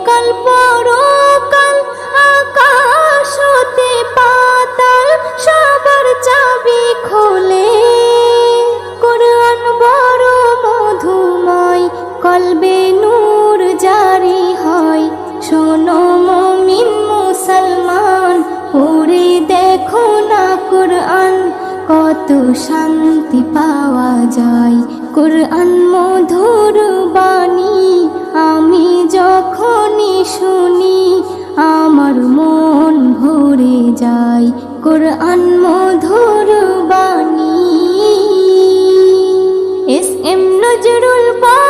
ইহকাল পরকাল আকাশ হতে পাতাল, সবার চাবি খোলে। কোরআন বড় মধুময়, কলবে নূর জারি হয়। শোনো মমিন মুসলমান, পড়ে দেখো না কোরআন, কত শান্তি পাওয়া যায়। কোরআন মধুর বাণী, আমি যখনই শুনি, আমার মন ভরে যায় কোরআন মধুর বাণী। এস এম নজরুল বলে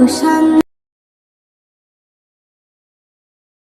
路上。